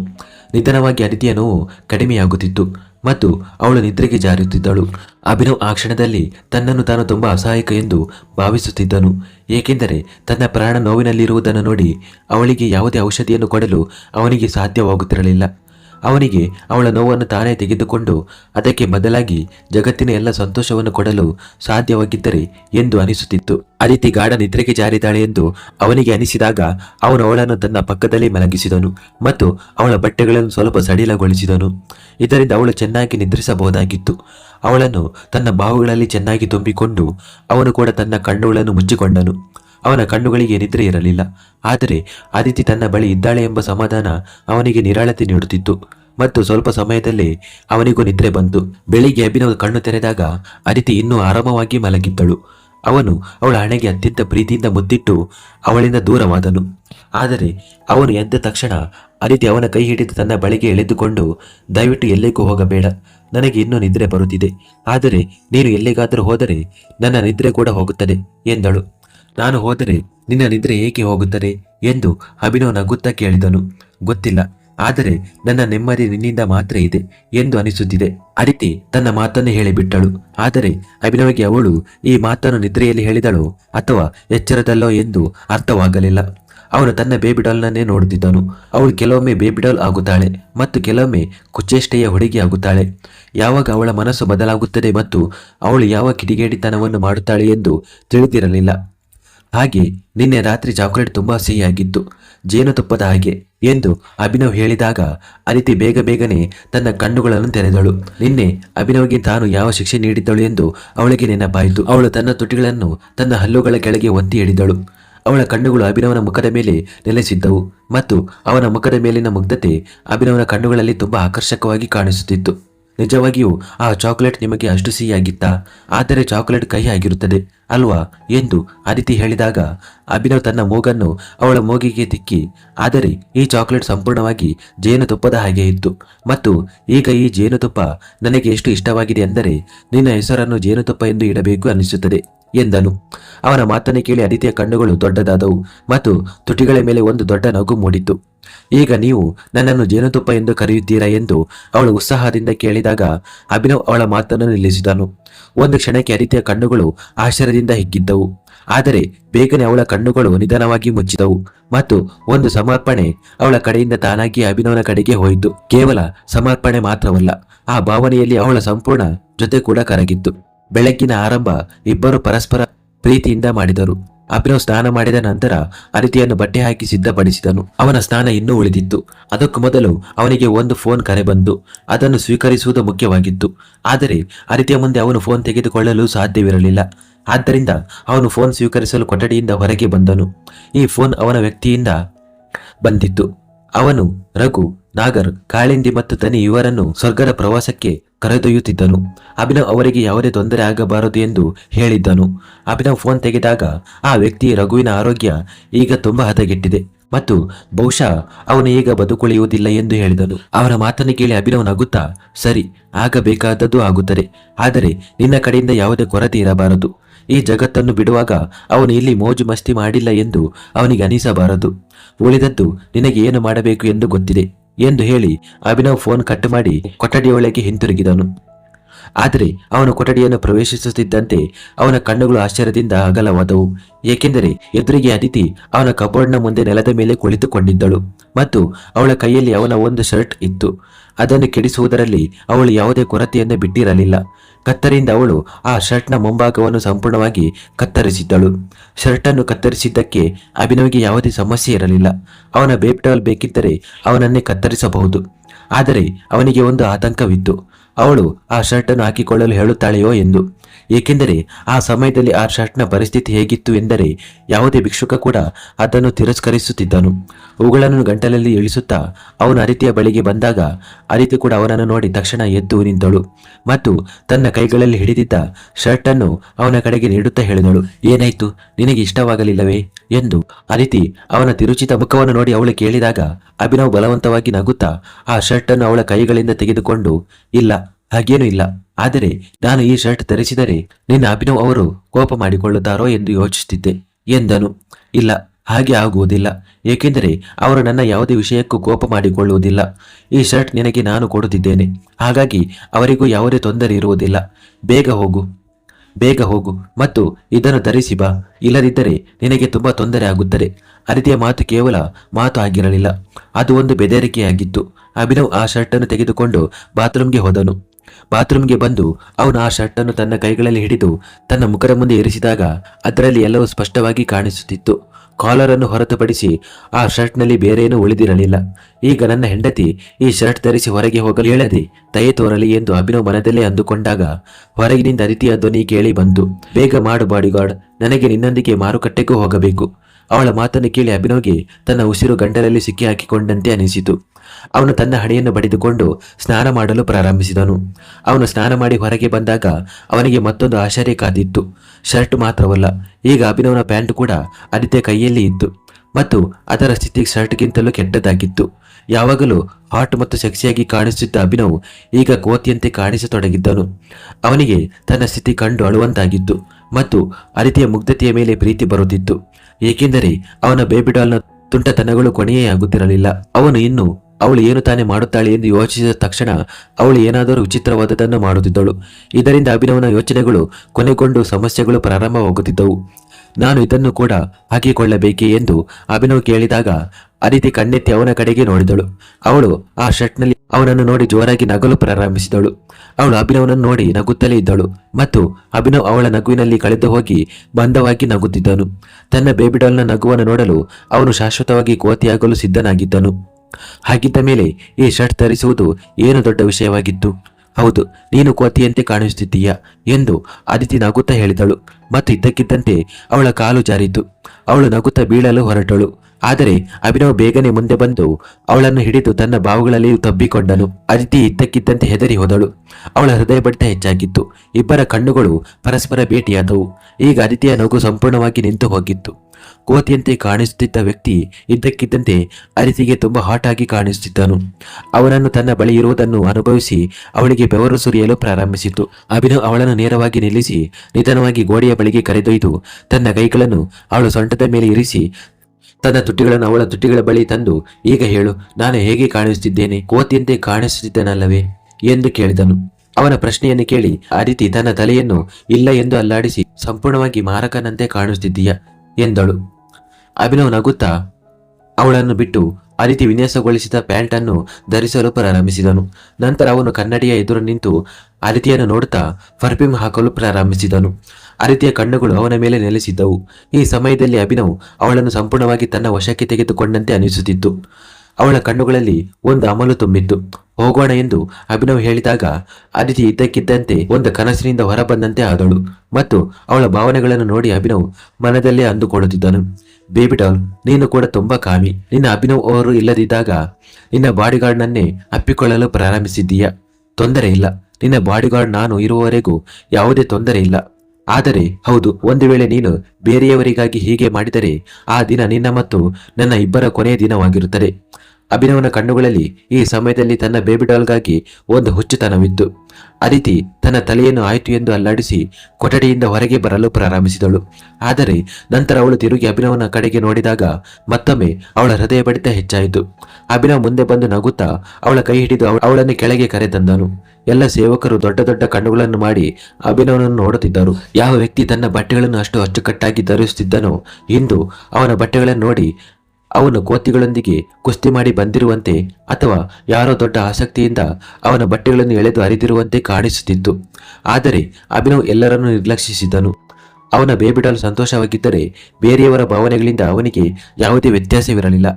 Speaker 1: ನಿಧಾನವಾಗಿ ಅದಿತಿಯ ನೋವು ಕಡಿಮೆಯಾಗುತ್ತಿತ್ತು ಮತ್ತು ಅವಳು ನಿದ್ರೆಗೆ ಜಾರುತ್ತಿದ್ದಳು. ಅಭಿನವ್ ಆ ಕ್ಷಣದಲ್ಲಿ ತನ್ನನ್ನು ತಾನು ತುಂಬ ಅಸಹಾಯಕ ಎಂದು ಭಾವಿಸುತ್ತಿದ್ದನು. ಏಕೆಂದರೆ ತನ್ನ ಪ್ರಾಣ ನೋವಿನಲ್ಲಿರುವುದನ್ನು ನೋಡಿ ಅವಳಿಗೆ ಯಾವುದೇ ಔಷಧಿಯನ್ನು ಕೊಡಲು ಅವನಿಗೆ ಸಾಧ್ಯವಾಗುತ್ತಿರಲಿಲ್ಲ. ಅವನಿಗೆ ಅವಳ ನೋವನ್ನು ತಾನೇ ತೆಗೆದುಕೊಂಡು ಅದಕ್ಕೆ ಬದಲಾಗಿ ಜಗತ್ತಿನ ಎಲ್ಲ ಸಂತೋಷವನ್ನು ಕೊಡಲು ಸಾಧ್ಯವಾಗಿದ್ದರೆ ಎಂದು ಅನಿಸುತ್ತಿತ್ತು. ಅದಿತಿ ಗಾಢ ನಿದ್ರೆಗೆ ಜಾರಿದಾಳೆ ಎಂದು ಅವನಿಗೆ ಅನಿಸಿದಾಗ ಅವನು ಅವಳನ್ನು ತನ್ನ ಪಕ್ಕದಲ್ಲಿ ಮಲಗಿಸಿದನು ಮತ್ತು ಅವಳ ಬಟ್ಟೆಗಳನ್ನು ಸ್ವಲ್ಪ ಸಡಿಲಗೊಳಿಸಿದನು. ಇದರಿಂದ ಅವಳು ಚೆನ್ನಾಗಿ ನಿದ್ರಿಸಬಹುದಾಗಿತ್ತು. ಅವಳನ್ನು ತನ್ನ ಬಾಹುಗಳಲ್ಲಿ ಚೆನ್ನಾಗಿ ತುಂಬಿಕೊಂಡು ಅವನು ಕೂಡ ತನ್ನ ಕಣ್ಣುಗಳನ್ನು ಮುಚ್ಚಿಕೊಂಡನು. ಅವನ ಕಣ್ಣುಗಳಿಗೆ ನಿದ್ರೆ ಇರಲಿಲ್ಲ. ಆದರೆ ಆದಿತಿ ತನ್ನ ಬಳಿ ಇದ್ದಾಳೆ ಎಂಬ ಸಮಾಧಾನ ಅವನಿಗೆ ನಿರಾಳತೆ ನೀಡುತ್ತಿತ್ತು. ಮತ್ತು ಸ್ವಲ್ಪ ಸಮಯದಲ್ಲೇ ಅವನಿಗೂ ನಿದ್ರೆ ಬಂತು. ಬೆಳಿಗ್ಗೆ ಅಭಿನವ್ ಕಣ್ಣು ತೆರೆದಾಗ ಅದಿತಿ ಇನ್ನೂ ಆರಾಮವಾಗಿ ಮಲಗಿದ್ದಳು. ಅವನು ಅವಳ ಹಣೆಗೆ ಅತ್ಯಂತ ಪ್ರೀತಿಯಿಂದ ಮುದ್ದಿಟ್ಟು ಅವಳಿಂದ ದೂರವಾದನು. ಆದರೆ ಅವನು ಎದ್ದ ತಕ್ಷಣ ಅದಿತಿ ಅವನ ಕೈ ಹಿಡಿದು ತನ್ನ ಬಳಿಗೆ ಎಳೆದುಕೊಂಡು, ದಯವಿಟ್ಟು ಎಲ್ಲಿಗೂ ಹೋಗಬೇಡ. ನನಗೆ ಇನ್ನೂ ನಿದ್ರೆ ಬರುತ್ತಿದೆ. ಆದರೆ ನೀನು ಎಲ್ಲಿಗಾದರೂ ಹೋದರೆ ನನ್ನ ನಿದ್ರೆ ಕೂಡ ಹೋಗುತ್ತದೆ, ಎಂದಳು. ನಾನು ಹೋದರೆ ನಿನ್ನ ನಿದ್ರೆ ಏಕೆ ಹೋಗುತ್ತದೆ ಎಂದು ಅಭಿನವ್ ನಗುತ್ತಾ ಕೇಳಿದನು. ಗೊತ್ತಿಲ್ಲ, ಆದರೆ ನನ್ನ ನೆಮ್ಮದಿ ನಿನ್ನಿಂದ ಮಾತ್ರ ಇದೆ ಎಂದು ಅನಿಸುತ್ತಿದೆ. ಅದಿತಿ ತನ್ನ ಮಾತನ್ನು ಹೇಳಿಬಿಟ್ಟಳು. ಆದರೆ ಅಭಿನವಗೆ ಅವಳು ಈ ಮಾತನ್ನು ನಿದ್ರೆಯಲ್ಲಿ ಹೇಳಿದಳು ಅಥವಾ ಎಚ್ಚರದಲ್ಲೋ ಎಂದು ಅರ್ಥವಾಗಲಿಲ್ಲ. ಅವನು ತನ್ನ ಬೇಬಿಡಾಲ್ನನ್ನೇ ನೋಡುತ್ತಿದ್ದನು. ಅವಳು ಕೆಲವೊಮ್ಮೆ ಬೇಬಿಡಾಲ್ ಆಗುತ್ತಾಳೆ ಮತ್ತು ಕೆಲವೊಮ್ಮೆ ಕುಚೇಷ್ಟೆಯ ಹುಡುಗಿ ಆಗುತ್ತಾಳೆ. ಯಾವಾಗ ಅವಳ ಮನಸ್ಸು ಬದಲಾಗುತ್ತದೆ ಮತ್ತು ಅವಳು ಯಾವ ಕಿಡಿಗೇಡಿತನವನ್ನು ಮಾಡುತ್ತಾಳೆ ಎಂದು ತಿಳಿದಿರಲಿಲ್ಲ. ಹಾಗೆ ನಿನ್ನೆ ರಾತ್ರಿ ಚಾಕೊಲೇಟ್ ತುಂಬಾ ಸಿಹಿಯಾಗಿತ್ತು. ಜೇನುತುಪ್ಪದ ಹಾಗೆ ಎಂದು ಅಭಿನವ್ ಹೇಳಿದಾಗ ಅದಿತಿ ಬೇಗ ಬೇಗನೆ ತನ್ನ ಕಣ್ಣುಗಳನ್ನು ತೆರೆದಳು. ನಿನ್ನೆ ಅಭಿನವ್ಗೆ ತಾನು ಯಾವ ಶಿಕ್ಷೆ ನೀಡಿದ್ದಳು ಎಂದು ಅವಳಿಗೆ ನೆನಪಾಯಿತು. ಅವಳು ತನ್ನ ತುಟಿಗಳನ್ನು ತನ್ನ ಹಲ್ಲುಗಳ ಕೆಳಗೆ ಒತ್ತಿ ಹಿಡಿದಳು ಅವಳ ಕಣ್ಣುಗಳು ಅಭಿನವನ ಮುಖದ ಮೇಲೆ ನೆಲೆಸಿದ್ದವು ಮತ್ತು ಅವನ ಮುಖದ ಮೇಲಿನ ಮುಗ್ಧತೆ ಅಭಿನವನ ಕಣ್ಣುಗಳಲ್ಲಿ ತುಂಬಾ ಆಕರ್ಷಕವಾಗಿ ಕಾಣಿಸುತ್ತಿತ್ತು. ನಿಜವಾಗಿಯೂ ಆ ಚಾಕೊಲೇಟ್ ನಿಮಗೆ ಅಷ್ಟು ಸಿಹಿಯಾಗಿತ್ತಾ? ಆದರೆ ಚಾಕೊಲೇಟ್ ಕಹಿ ಆಗಿರುತ್ತದೆ ಅಲ್ವಾ? ಎಂದು ಅದಿತಿ ಹೇಳಿದಾಗ, ಅಭಿನವ್ ತನ್ನ ಮೂಗನ್ನು ಅವಳ ಮೂಗಿಗೆ ತಿಕ್ಕಿ, ಆದರೆ ಈ ಚಾಕೊಲೇಟ್ ಸಂಪೂರ್ಣವಾಗಿ ಜೇನುತುಪ್ಪದ ಹಾಗೆ ಇತ್ತು. ಮತ್ತು ಈಗ ಈ ಜೇನುತುಪ್ಪ ನನಗೆ ಎಷ್ಟು ಇಷ್ಟವಾಗಿದೆ ಎಂದರೆ ನಿನ್ನ ಹೆಸರನ್ನು ಜೇನುತುಪ್ಪ ಎಂದು ಇಡಬೇಕು ಅನಿಸುತ್ತದೆ ಎಂದನು. ಅವನ ಮಾತನ್ನು ಕೇಳಿ ಅದಿತಿಯ ಕಣ್ಣುಗಳು ದೊಡ್ಡದಾದವು ಮತ್ತು ತುಟಿಗಳ ಮೇಲೆ ಒಂದು ದೊಡ್ಡ ನಗು ಮೂಡಿತು ಈಗ ನೀವು ನನ್ನನ್ನು ಜೇನುತುಪ್ಪ ಎಂದು ಕರೆಯುತ್ತೀರಾ ಎಂದು ಅವಳು ಉತ್ಸಾಹದಿಂದ ಕೇಳಿದಾಗ ಅಭಿನವ್ ಅವಳ ಮಾತನ್ನು ನಿಲ್ಲಿಸಿದನು. ಒಂದು ಕ್ಷಣಕ್ಕೆ ಅದಿತಿಯ ಕಣ್ಣುಗಳು ಆಶ್ಚರ್ಯದಿಂದ ಹಿಗ್ಗಿದ್ದವು. ಆದರೆ ಬೇಗನೆ ಅವಳ ಕಣ್ಣುಗಳು ನಿಧಾನವಾಗಿ ಮುಚ್ಚಿದವು ಮತ್ತು ಒಂದು ಸಮರ್ಪಣೆ ಅವಳ ಕಡೆಯಿಂದ ತಾನಾಗಿ ಅಭಿನವನ ಕಡೆಗೆ ಹೋಯಿತು. ಕೇವಲ ಸಮರ್ಪಣೆ ಮಾತ್ರವಲ್ಲ, ಆ ಭಾವನೆಯಲ್ಲಿ ಅವಳ ಸಂಪೂರ್ಣ ಜೊತೆ ಕೂಡ ಕರಗಿತ್ತು. ಬೆಳಗ್ಗಿನ ಆರಂಭ ಇಬ್ಬರು ಪರಸ್ಪರ ಪ್ರೀತಿಯಿಂದ ಮಾಡಿದರು. ಅಭಿನವ್ ಸ್ನಾನ ಮಾಡಿದ ನಂತರ ಅರಿತಿಯನ್ನು ಬಟ್ಟೆ ಹಾಕಿ ಸಿದ್ಧಪಡಿಸಿದನು. ಅವನ ಸ್ನಾನ ಇನ್ನೂ ಉಳಿದಿತ್ತು. ಅದಕ್ಕೂ ಮೊದಲು ಅವನಿಗೆ ಒಂದು ಫೋನ್ ಕರೆ ಬಂದು ಅದನ್ನು ಸ್ವೀಕರಿಸುವುದು ಮುಖ್ಯವಾಗಿತ್ತು. ಆದರೆ ಅರಿತಿಯ ಮುಂದೆ ಅವನು ಫೋನ್ ತೆಗೆದುಕೊಳ್ಳಲು ಸಾಧ್ಯವಿರಲಿಲ್ಲ. ಆದ್ದರಿಂದ ಅವನು ಫೋನ್ ಸ್ವೀಕರಿಸಲು ಕೊಠಡಿಯಿಂದ ಹೊರಗೆ ಬಂದನು. ಈ ಫೋನ್ ಅವನ ವ್ಯಕ್ತಿಯಿಂದ ಬಂದಿತ್ತು. ಅವನು ರಘು ನಾಗರ್, ಕಾಳಿಂದಿ ಮತ್ತು ತನಿ ಇವರನ್ನು ಸ್ವರ್ಗದ ಪ್ರವಾಸಕ್ಕೆ ಕರೆದೊಯ್ಯುತ್ತಿದ್ದನು. ಅಭಿನವ್ ಅವರಿಗೆ ಯಾವುದೇ ತೊಂದರೆ ಆಗಬಾರದು ಎಂದು ಹೇಳಿದ್ದನು. ಅಭಿನವ್ ಫೋನ್ ತೆಗೆದಾಗ ಆ ವ್ಯಕ್ತಿ ರಘುವಿನ ಆರೋಗ್ಯ ಈಗ ತುಂಬಾ ಹದಗೆಟ್ಟಿದೆ ಮತ್ತು ಬಹುಶಃ ಅವನು ಈಗ ಬದುಕುಳಿಯುವುದಿಲ್ಲ ಎಂದು ಹೇಳಿದನು. ಅವರ ಮಾತನ್ನು ಕೇಳಿ ಅಭಿನವ್ ನಗುತ್ತಾ, ಸರಿ, ಆಗಬೇಕಾದದ್ದು ಆಗುತ್ತದೆ. ಆದರೆ ನಿನ್ನ ಕಡೆಯಿಂದ ಯಾವುದೇ ಕೊರತೆ ಇರಬಾರದು. ಈ ಜಗತ್ತನ್ನು ಬಿಡುವಾಗ ಅವನು ಇಲ್ಲಿ ಮೋಜು ಮಸ್ತಿ ಮಾಡಿಲ್ಲ ಎಂದು ಅವನಿಗೆ ಅನಿಸಬಾರದು. ಉಳಿದದ್ದು ನಿನಗೆ ಏನು ಮಾಡಬೇಕು ಎಂದು ಗೊತ್ತಿದೆ. ಎಂದು ಹೇಳಿ ಅಭಿನವ್ ಫೋನ್ ಕಟ್ ಮಾಡಿ ಕೊಠಡಿಯೊಳಗೆ ಹಿಂತಿರುಗಿದನು. ಆದರೆ ಅವನು ಕೊಠಡಿಯನ್ನು ಪ್ರವೇಶಿಸುತ್ತಿದ್ದಂತೆ ಅವನ ಕಣ್ಣುಗಳು ಆಶ್ಚರ್ಯದಿಂದ ಅಗಲವಾದವು. ಏಕೆಂದರೆ ಎದುರಿಗೆ ಅದಿತಿ ಅವನ ಕಬೋರ್ಡ್ನ ಮುಂದೆ ನೆಲದ ಮೇಲೆ ಕುಳಿತುಕೊಂಡಿದ್ದಳು ಮತ್ತು ಅವಳ ಕೈಯಲ್ಲಿ ಅವನ ಒಂದು ಶರ್ಟ್ ಇತ್ತು. ಅದನ್ನು ಕೆಡಿಸುವುದರಲ್ಲಿ ಅವಳು ಯಾವುದೇ ಕೊರತೆಯನ್ನು ಬಿಟ್ಟಿರಲಿಲ್ಲ. ಕತ್ತರಿಯಿಂದ ಅವಳು ಆ ಶರ್ಟ್ನ ಮುಂಭಾಗವನ್ನು ಸಂಪೂರ್ಣವಾಗಿ ಕತ್ತರಿಸಿದ್ದಳು. ಶರ್ಟನ್ನು ಕತ್ತರಿಸಿದ್ದಕ್ಕೆ ಅಭಿನವ್ಗೆ ಯಾವುದೇ ಸಮಸ್ಯೆ ಇರಲಿಲ್ಲ. ಅವನ ಬೇಬ್ ಡಾಲ್ ಬೇಕಿದ್ದರೆ ಅವನನ್ನೇ ಕತ್ತರಿಸಬಹುದು. ಆದರೆ ಅವನಿಗೆ ಒಂದು ಆತಂಕವಿತ್ತು. ಅವಳು ಆ ಶರ್ಟನ್ನು ಹಾಕಿಕೊಳ್ಳಲು ಹೇಳುತ್ತಾಳೆಯೋ ಎಂದು. ಏಕೆಂದರೆ ಆ ಸಮಯದಲ್ಲಿ ಆ ಶರ್ಟ್ನ ಪರಿಸ್ಥಿತಿ ಹೇಗಿತ್ತು ಎಂದರೆ ಯಾವುದೇ ಭಿಕ್ಷುಕ ಕೂಡ ಅದನ್ನು ತಿರಸ್ಕರಿಸುತ್ತಿದ್ದನು. ಅವುಗಳನ್ನು ಗಂಟಲಲ್ಲಿ ಇಳಿಸುತ್ತಾ ಅವನು ಅರಿತಿಯ ಬಳಿಗೆ ಬಂದಾಗ ಅರಿತಿ ಕೂಡ ಅವನನ್ನು ನೋಡಿ ತಕ್ಷಣ ಎದ್ದು ನಿಂತಳು ಮತ್ತು ತನ್ನ ಕೈಗಳಲ್ಲಿ ಹಿಡಿದಿದ್ದ ಶರ್ಟ್ ಅನ್ನು ಅವನ ಕಡೆಗೆ ನೀಡುತ್ತಾ ಹೇಳಿದಳು, ಏನಾಯ್ತು? ನಿನಗೆ ಇಷ್ಟವಾಗಲಿಲ್ಲವೇ? ಎಂದು ಅರಿತಿ ಅವನ ತಿರುಚಿತ ಮುಖವನ್ನು ನೋಡಿ ಅವಳು ಕೇಳಿದಾಗ ಅಭಿನವ್ ಬಲವಂತವಾಗಿ ನಗುತ್ತಾ ಆ ಶರ್ಟ್ ಅನ್ನು ಅವಳ ಕೈಗಳಿಂದ ತೆಗೆದುಕೊಂಡು, ಇಲ್ಲ ಹಾಗೇನೂ ಇಲ್ಲ. ಆದರೆ ನಾನು ಈ ಶರ್ಟ್ ಧರಿಸಿದರೆ ನಿನ್ನ ಅಭಿನವ್ ಅವರು ಕೋಪ ಮಾಡಿಕೊಳ್ಳುತ್ತಾರೋ ಎಂದು ಯೋಚಿಸುತ್ತಿದ್ದೆ ಎಂದನು. ಇಲ್ಲ, ಹಾಗೆ ಆಗುವುದಿಲ್ಲ. ಏಕೆಂದರೆ ಅವರು ನನ್ನ ಯಾವುದೇ ವಿಷಯಕ್ಕೂ ಕೋಪ ಮಾಡಿಕೊಳ್ಳುವುದಿಲ್ಲ. ಈ ಶರ್ಟ್ ನಿನಗೆ ನಾನು ಕೊಡುತ್ತಿದ್ದೇನೆ. ಹಾಗಾಗಿ ಅವರಿಗೂ ಯಾವುದೇ ತೊಂದರೆ ಇರುವುದಿಲ್ಲ. ಬೇಗ ಹೋಗು. ಬೇಗ ಹೋಗು ಮತ್ತು ಇದನ್ನು ಧರಿಸಿ ಬಾ. ಇಲ್ಲದಿದ್ದರೆ ನಿನಗೆ ತುಂಬಾ ತೊಂದರೆ ಆಗುತ್ತದೆ. ಅರಿತಿಯ ಮಾತು ಕೇವಲ ಮಾತು ಆಗಿರಲಿಲ್ಲ. ಅದು ಒಂದು ಬೆದರಿಕೆಯಾಗಿತ್ತು. ಅಭಿನವ್ ಆ ಶರ್ಟನ್ನು ತೆಗೆದುಕೊಂಡು ಬಾತ್ರೂಮ್ಗೆ ಹೋದನು. ಬಾತ್ರೂಮ್ಗೆ ಬಂದು ಅವನು ಆ ಶರ್ಟ್ ಅನ್ನು ತನ್ನ ಕೈಗಳಲ್ಲಿ ಹಿಡಿದು ತನ್ನ ಮುಖದ ಮುಂದೆ ಇರಿಸಿದಾಗ ಅದರಲ್ಲಿ ಎಲ್ಲವೂ ಸ್ಪಷ್ಟವಾಗಿ ಕಾಣಿಸುತ್ತಿತ್ತು. ಕಾಲರ್ ಅನ್ನು ಹೊರತುಪಡಿಸಿ ಆ ಶರ್ಟ್ನಲ್ಲಿ ಬೇರೇನೂ ಉಳಿದಿರಲಿಲ್ಲ. ಈಗ ನನ್ನ ಹೆಂಡತಿ ಈ ಶರ್ಟ್ ಧರಿಸಿ ಹೊರಗೆ ಹೋಗಲು ಹೇಳದೆ ದಯೆ ತೋರಲಿ ಎಂದು ಅಭಿನವ್ ಮನದಲ್ಲೇ ಅಂದುಕೊಂಡಾಗ ಹೊರಗಿನಿಂದ ಅದಿತಿಯ ಧ್ವನಿ ಕೇಳಿ ಬಂತು ಬೇಗ ಮಾಡು ಬಾಡಿಗಾರ್ಡ್, ನನಗೆ ನಿನ್ನೊಂದಿಗೆ ಮಾರುಕಟ್ಟೆಗೂ ಹೋಗಬೇಕು. ಅವಳ ಮಾತನ್ನು ಕೇಳಿ ಅಭಿನವ್ಗೆ ತನ್ನ ಉಸಿರು ಗಂಟಲಲ್ಲಿ ಸಿಕ್ಕಿ ಹಾಕಿಕೊಂಡಂತೆ ಅನಿಸಿತು. ಅವನು ತನ್ನ ಹಣೆಯನ್ನು ಬಡಿದುಕೊಂಡು ಸ್ನಾನ ಮಾಡಲು ಪ್ರಾರಂಭಿಸಿದನು. ಅವನು ಸ್ನಾನ ಮಾಡಿ ಹೊರಗೆ ಬಂದಾಗ ಅವನಿಗೆ ಮತ್ತೊಂದು ಆಶ್ಚರ್ಯ ಕಾದಿತ್ತು. ಶರ್ಟ್ ಮಾತ್ರವಲ್ಲ, ಈಗ ಅಭಿನವನ ಪ್ಯಾಂಟ್ ಕೂಡ ಅದಿತಿಯ ಕೈಯಲ್ಲಿ ಇತ್ತು ಮತ್ತು ಅದರ ಸ್ಥಿತಿ ಶರ್ಟ್ಗಿಂತಲೂ ಕೆಟ್ಟದಾಗಿತ್ತು. ಯಾವಾಗಲೂ ಹಾಟ್ ಮತ್ತು ಸೆಕ್ಸಿಯಾಗಿ ಕಾಣಿಸುತ್ತಿದ್ದ ಅಭಿನವ್ ಈಗ ಕೋತಿಯಂತೆ ಕಾಣಿಸತೊಡಗಿದ್ದನು. ಅವನಿಗೆ ತನ್ನ ಸ್ಥಿತಿ ಕಂಡು ಅಳುವಂತಾಗಿತ್ತು ಮತ್ತು ಅದಿತಿಯ ಮುಗ್ಧತೆಯ ಮೇಲೆ ಪ್ರೀತಿ ಬರುತ್ತಿತ್ತು. ಏಕೆಂದರೆ ಅವನ ಬೇಬಿ ಡಾಲ್ನ ತುಂಟತನಗಳು ಕೊನೆಯೇ ಆಗುತ್ತಿರಲಿಲ್ಲ. ಅವನು ಇನ್ನು ಅವಳು ಏನು ತಾನೇ ಮಾಡುತ್ತಾಳೆ ಎಂದು ಯೋಚಿಸಿದ ತಕ್ಷಣ ಅವಳು ಏನಾದರೂ ವಿಚಿತ್ರವಾದದನ್ನು ಮಾಡುತ್ತಿದ್ದಳು. ಇದರಿಂದ ಅಭಿನವನ ಯೋಚನೆಗಳು ಕೊನೆಗೊಂಡು ಸಮಸ್ಯೆಗಳು ಪ್ರಾರಂಭವಾಗುತ್ತಿದ್ದವು. ನಾನು ಇದನ್ನು ಕೂಡ ಹಾಕಿಕೊಳ್ಳಬೇಕೇ ಎಂದು ಅಭಿನವ್ ಕೇಳಿದಾಗ ಅದಿತಿ ಕಣ್ಣೆತ್ತಿ ಅವನ ಕಡೆಗೆ ನೋಡಿದಳು. ಅವಳು ಆ ಶರ್ಟ್ನಲ್ಲಿ ಅವನನ್ನು ನೋಡಿ ಜೋರಾಗಿ ನಗಲು ಪ್ರಾರಂಭಿಸಿದಳು. ಅವಳು ಅಭಿನವನನ್ನು ನೋಡಿ ನಗುತ್ತಲೇ ಇದ್ದಳು ಮತ್ತು ಅಭಿನವ್ ಅವಳ ನಗುವಿನಲ್ಲಿ ಕಳೆದು ಹೋಗಿ ಬಂದವಾಗಿ ನಗುತ್ತಿದ್ದನು. ತನ್ನ ಬೇಬಿಡಾಲ್ನ ನಗುವನ್ನು ನೋಡಲು ಅವನು ಶಾಶ್ವತವಾಗಿ ಕೋತಿಯಾಗಲು ಸಿದ್ಧನಾಗಿದ್ದನು. ಹಾಗಿದ್ದ ಮೇಲೆ ಈ ಶರ್ಟ್ ಧರಿಸುವುದು ಏನು ದೊಡ್ಡ ವಿಷಯವಾಗಿತ್ತು ಹೌದು, ನೀನು ಕೋತಿಯಂತೆ ಕಾಣಿಸುತ್ತಿದ್ದೀಯ? ಎಂದು ಅದಿತಿ ನಗುತ್ತಾ ಹೇಳಿದಳು. ಮತ್ತು ಇದ್ದಕ್ಕಿದ್ದಂತೆ ಅವಳ ಕಾಲು ಜಾರಿದ್ದು. ಅವಳು ನಗುತ್ತಾ ಬೀಳಲು ಹೊರಟಳು. ಆದರೆ ಅಭಿನವ್ ಬೇಗನೆ ಮುಂದೆ ಬಂದು ಅವಳನ್ನು ಹಿಡಿದು ತನ್ನ ಬಾವುಗಳಲ್ಲಿ ತಬ್ಬಿಕೊಂಡನು. ಅದಿತಿ ಇದ್ದಕ್ಕಿದ್ದಂತೆ ಹೆದರಿ ಹೋದಳು. ಅವಳ ಹೃದಯ ಬಡಿತ ಹೆಚ್ಚಾಗಿತ್ತು. ಇಬ್ಬರ ಕಣ್ಣುಗಳು ಪರಸ್ಪರ ಭೇಟಿಯಾದವು. ಈಗ ಅದಿತಿಯ ನಗು ಸಂಪೂರ್ಣವಾಗಿ ನಿಂತು ಹೋಗಿತ್ತು. ಕೋತಿಯಂತೆ ಕಾಣಿಸುತ್ತಿದ್ದ ವ್ಯಕ್ತಿ ಇದ್ದಕ್ಕಿದ್ದಂತೆ ಅದಿತಿಗೆ ತುಂಬಾ ಹಾಟ್ ಆಗಿ ಕಾಣಿಸುತ್ತಿದ್ದನು. ಅವನನ್ನು ತನ್ನ ಬಳಿ ಇರುವುದನ್ನು ಅನುಭವಿಸಿ ಅವಳಿಗೆ ಬೆವರು ಸುರಿಯಲು ಪ್ರಾರಂಭಿಸಿತು. ಅಭಿನವ್ ಅವಳನ್ನು ನೇರವಾಗಿ ನಿಲ್ಲಿಸಿ ನಿಧಾನವಾಗಿ ಗೋಡೆಯ ಬಳಿಗೆ ಕರೆದೊಯ್ದು ತನ್ನ ಕೈಗಳನ್ನು ಅವಳು ಸೊಂಟದ ಮೇಲೆ ಇರಿಸಿ ತನ್ನ ತುಟಿಗಳನ್ನು ಅವಳ ತುಟಿಗಳ ಬಳಿ ತಂದು, ಈಗ ಹೇಳು, ನಾನು ಹೇಗೆ ಕಾಣಿಸುತ್ತಿದ್ದೇನೆ? ಕೋತಿಯಂತೆ ಕಾಣಿಸುತ್ತಿದ್ದನಲ್ಲವೇ? ಎಂದು ಕೇಳಿದನು. ಅವನ ಪ್ರಶ್ನೆಯನ್ನು ಕೇಳಿ ಅದಿತಿ ತನ್ನ ತಲೆಯನ್ನು ಇಲ್ಲ ಎಂದು ಅಲ್ಲಾಡಿಸಿ, ಸಂಪೂರ್ಣವಾಗಿ ಮಾರಕನಂತೆ ಕಾಣಿಸುತ್ತಿದ್ದೀಯ? ಎಂದಳು. ಅಭಿನವ್ ನಗುತ್ತಾ ಅವಳನ್ನು ಬಿಟ್ಟು ಅದಿತಿ ವಿನ್ಯಾಸಗೊಳಿಸಿದ ಪ್ಯಾಂಟ್ ಅನ್ನು ಧರಿಸಲು ಪ್ರಾರಂಭಿಸಿದನು. ನಂತರ ಅವನು ಕನ್ನಡಿಯ ಎದುರು ನಿಂತು ಅದಿತಿಯನ್ನು ನೋಡುತ್ತಾ ಪರ್ಫ್ಯೂಮ್ ಹಾಕಲು ಪ್ರಾರಂಭಿಸಿದನು. ಅದಿತಿಯ ಕಣ್ಣುಗಳು ಅವನ ಮೇಲೆ ನೆಲೆಸಿದ್ದವು. ಈ ಸಮಯದಲ್ಲಿ ಅಭಿನವ್ ಅವಳನ್ನು ಸಂಪೂರ್ಣವಾಗಿ ತನ್ನ ವಶಕ್ಕೆ ತೆಗೆದುಕೊಂಡಂತೆ ಅನಿಸುತ್ತಿತ್ತು. ಅವಳ ಕಣ್ಣುಗಳಲ್ಲಿ ಒಂದು ಅಮಲು ತುಂಬಿತ್ತು. ಹೋಗೋಣ ಎಂದು ಅಭಿನವ್ ಹೇಳಿದಾಗ ಅದಿತಿ ಇದ್ದಕ್ಕಿದ್ದಂತೆ ಒಂದು ಕನಸಿನಿಂದ ಹೊರಬಂದಂತೆ ಆದಳು ಮತ್ತು ಅವಳ ಭಾವನೆಗಳನ್ನು ನೋಡಿ ಅಭಿನವ್ ಮನದಲ್ಲೇ ಅಂದುಕೊಳ್ಳುತ್ತಿದ್ದನು. ಬೇಬಿ ಡಾಲ್, ನೀನು ಕೂಡ ತುಂಬಾ ಕಾಮಿ. ನಿನ್ನ ಅಭಿನವ್ ಅವರು ಇಲ್ಲದಿದ್ದಾಗ ನಿನ್ನ ಬಾಡಿಗಾರ್ಡ್ನನ್ನೇ ಅಪ್ಪಿಕೊಳ್ಳಲು ಪ್ರಾರಂಭಿಸಿದ್ದೀಯ? ತೊಂದರೆ ಇಲ್ಲ. ನಿನ್ನ ಬಾಡಿಗಾರ್ಡ್ ನಾನು ಇರುವವರೆಗೂ ಯಾವುದೇ ತೊಂದರೆ ಇಲ್ಲ. ಆದರೆ ಹೌದು, ಒಂದು ವೇಳೆ ನೀನು ಬೇರೆಯವರಿಗಾಗಿ ಹೀಗೆ ಮಾಡಿದರೆ ಆ ದಿನ ನಿನ್ನ ಮತ್ತು ನನ್ನ ಇಬ್ಬರ ಕೊನೆಯ ದಿನವಾಗಿರುತ್ತದೆ. ಅಭಿನವನ ಕಣ್ಣುಗಳಲ್ಲಿ ಈ ಸಮಯದಲ್ಲಿ ತನ್ನ ಬೇಬಿ ಡಾಲ್ಗಾಗಿ ಒಂದು ಹುಚ್ಚುತನವಿತ್ತು. ಅದಿತಿ ತನ್ನ ತಲೆಯನ್ನು ಆಯಿತು ಎಂದು ಅಲ್ಲಾಡಿಸಿ ಕೊಠಡಿಯಿಂದ ಹೊರಗೆ ಬರಲು ಪ್ರಾರಂಭಿಸಿದಳು. ಆದರೆ ನಂತರ ಅವಳು ತಿರುಗಿ ಅಭಿನವನ ಕಡೆಗೆ ನೋಡಿದಾಗ ಮತ್ತೊಮ್ಮೆ ಅವಳ ಹೃದಯ ಬಡಿತ ಹೆಚ್ಚಾಯಿತು. ಅಭಿನವ್ ಮುಂದೆ ಬಂದು ನಗುತ್ತಾ ಅವಳ ಕೈ ಹಿಡಿದು ಅವಳ- ಅವಳನ್ನು ಕೆಳಗೆ ಕರೆತಂದನು. ಎಲ್ಲ ಸೇವಕರು ದೊಡ್ಡ ದೊಡ್ಡ ಕಣ್ಣುಗಳನ್ನು ಮಾಡಿ ಅಭಿನವನನ್ನು ನೋಡುತ್ತಿದ್ದರು. ಯಾವ ವ್ಯಕ್ತಿ ತನ್ನ ಬಟ್ಟೆಗಳನ್ನು ಅಷ್ಟು ಅಚ್ಚುಕಟ್ಟಾಗಿ ಧರಿಸುತ್ತಿದ್ದನೋ ಇಂದು ಅವನ ಬಟ್ಟೆಗಳನ್ನು ನೋಡಿ ಅವನು ಕೋತಿಗಳೊಂದಿಗೆ ಕುಸ್ತಿ ಮಾಡಿ ಬಂದಿರುವಂತೆ ಅಥವಾ ಯಾರೋ ದೊಡ್ಡ ಆಸಕ್ತಿಯಿಂದ ಅವನ ಬಟ್ಟೆಗಳನ್ನು ಎಳೆದು ಹರಿದಿರುವಂತೆ ಕಾಣಿಸುತ್ತಿತ್ತು. ಆದರೆ ಅಭಿನವ್ ಎಲ್ಲರನ್ನೂ ನಿರ್ಲಕ್ಷಿಸಿದನು. ಅವನ ಬೇಬಿಡಲು ಸಂತೋಷವಾಗಿದ್ದರೆ ಬೇರೆಯವರ ಭಾವನೆಗಳಿಂದ ಅವನಿಗೆ ಯಾವುದೇ ವ್ಯತ್ಯಾಸವಿರಲಿಲ್ಲ.